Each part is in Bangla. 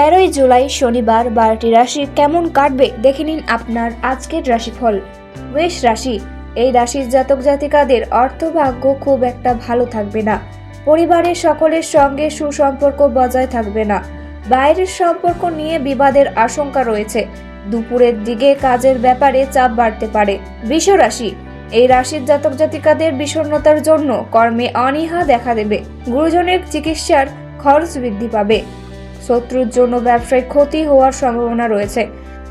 তেরোই জুলাই শনিবার বারোটি রাশি কেমন কাটবে দেখে নিন আপনার আজকের রাশিফল। মেষ রাশি, এই রাশির জাতক জাতিকাদের অর্থভাগ্য খুব একটা ভালো থাকবে না। পরিবারের সকলের সঙ্গে সুসম্পর্ক বজায় থাকবে না। বাইরের সম্পর্ক নিয়ে বিবাদের আশঙ্কা রয়েছে। দুপুরের দিকে কাজের ব্যাপারে চাপ বাড়তে পারে। বৃষ রাশি, এই রাশির জাতক জাতিকাদের বিষণ্ণতার জন্য কর্মে অনীহা দেখা দেবে। গুরুজনের চিকিৎসার খরচ বৃদ্ধি পাবে। শত্রুর জন্য ব্যবসায় ক্ষতি হওয়ার সম্ভাবনা রয়েছে।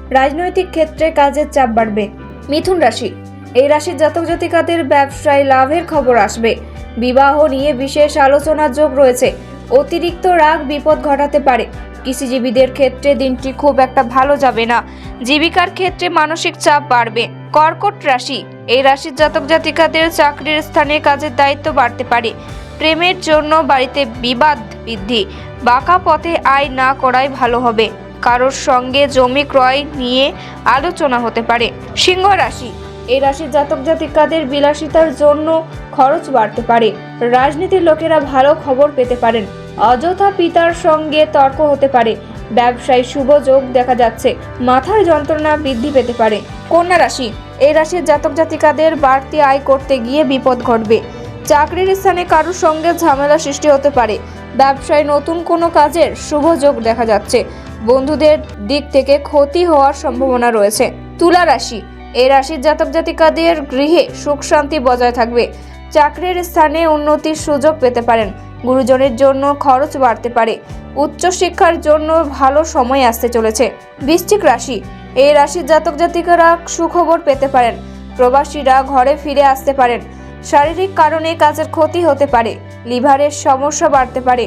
রাজনৈতিক ক্ষেত্রে কাজের চাপ বাড়বে। মিথুন রাশি। এই রাশির জাতক জাতিকাদের ব্যবসায় লাভের খবর আসবে। বিবাহ নিয়ে বিশেষ আলোচনার যোগ রয়েছে। অতিরিক্ত রাগ বিপদ ঘটাতে পারে। কৃষিজীবীদের ক্ষেত্রে দিনটি খুব একটা ভালো যাবে না। জীবিকার ক্ষেত্রে মানসিক চাপ বাড়বে। কর্কট রাশি। এই রাশির জাতক জাতিকাদের চাকরির স্থানে কাজের দায়িত্ব বাড়তে পারে। প্রেমের জন্য বাড়িতে বিবাদ বৃদ্ধি। বাঁকা পথে আয় না করাই ভালো হবে। কারোর সঙ্গে জমি ক্রয় নিয়ে আলোচনা হতে পারে। সিংহ রাশি। এই রাশির জাতক জাতিকাদের বিলাসিতার জন্য খরচ বাড়তে পারে। রাজনীতির লোকেরা ভালো খবর পেতে পারেন। অযথা পিতার সঙ্গে তর্ক হতে পারে। ব্যবসায় শুভ যোগ দেখা যাচ্ছে। মাথার যন্ত্রণা বৃদ্ধি পেতে পারে। কন্যা রাশি। এই রাশির জাতক জাতিকাদের বাড়তি আয় করতে গিয়ে বিপদ ঘটবে। চাকরির স্থানে কারোর সঙ্গে ঝামেলা সৃষ্টি হতে পারে। ব্যবসায় নতুন কোনো কাজের শুভ যোগ দেখা যাচ্ছে। বন্ধুদের দিক থেকে ক্ষতি হওয়ার সম্ভাবনা রয়েছে। তুলা রাশি। এই রাশির জাতক জাতিকাদের গৃহে সুখ শান্তি বজায় থাকবে। চাকরির স্থানে উন্নতির সুযোগ পেতে পারেন। গুরুজনের জন্য খরচ বাড়তে পারে। উচ্চশিক্ষার জন্য ভালো সময় আসতে চলেছে। বৃশ্চিক রাশি। এই রাশির জাতক জাতিকারা সুখবর পেতে পারেন। প্রবাসীরা ঘরে ফিরে আসতে পারেন। শারীরিক কারণে কাজের ক্ষতি হতে পারে, লিভারের সমস্যা বাড়তে পারে।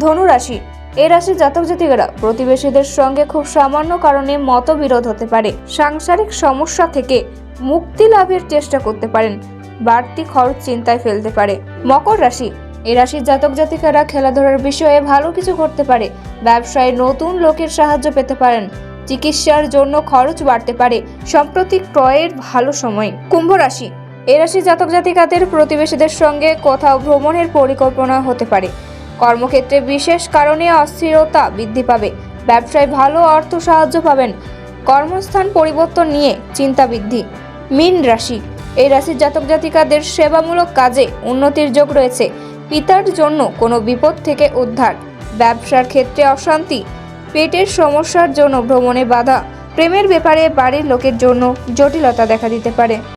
ধনু রাশি এই রাশির জাতক জাতিকারা প্রতিবেশীদের সঙ্গে খুব সামান্য কারণে মতবিরোধ হতে পারে। সাংসারিক সমস্যা থেকে মুক্তি লাভের চেষ্টা করতে পারেন, বাড়তি খরচ চিন্তায় ফেলতে পারে। মকর রাশি এই রাশির জাতক জাতিকারা খেলাধুলার বিষয়ে ভালো কিছু করতে পারে, ব্যবসায় নতুন লোকের সাহায্য পেতে পারেন, চিকিৎসার জন্য খরচ বাড়তে পারে সম্প্রতি ক্রয়ের ভালো সময়। কুম্ভ রাশি এই রাশির জাতক জাতিকাদের প্রতিবেশীদের সঙ্গে কোথাও ভ্রমণের পরিকল্পনা হতে পারে। কর্মক্ষেত্রে বিশেষ কারণে অস্থিরতা বৃদ্ধি পাবে। ব্যবসায় ভালো অর্থ সাহায্য পাবেন। কর্মস্থান পরিবর্তন নিয়ে চিন্তা বৃদ্ধি। মীন রাশি। এই রাশির জাতক জাতিকাদের সেবামূলক কাজে উন্নতির যোগ রয়েছে। পিতার জন্য কোনো বিপদ থেকে উদ্ধার। ব্যবসার ক্ষেত্রে অশান্তি। পেটের সমস্যার জন্য ভ্রমণে বাধা। প্রেমের ব্যাপারে বাড়ির লোকের জন্য জটিলতা দেখা দিতে পারে।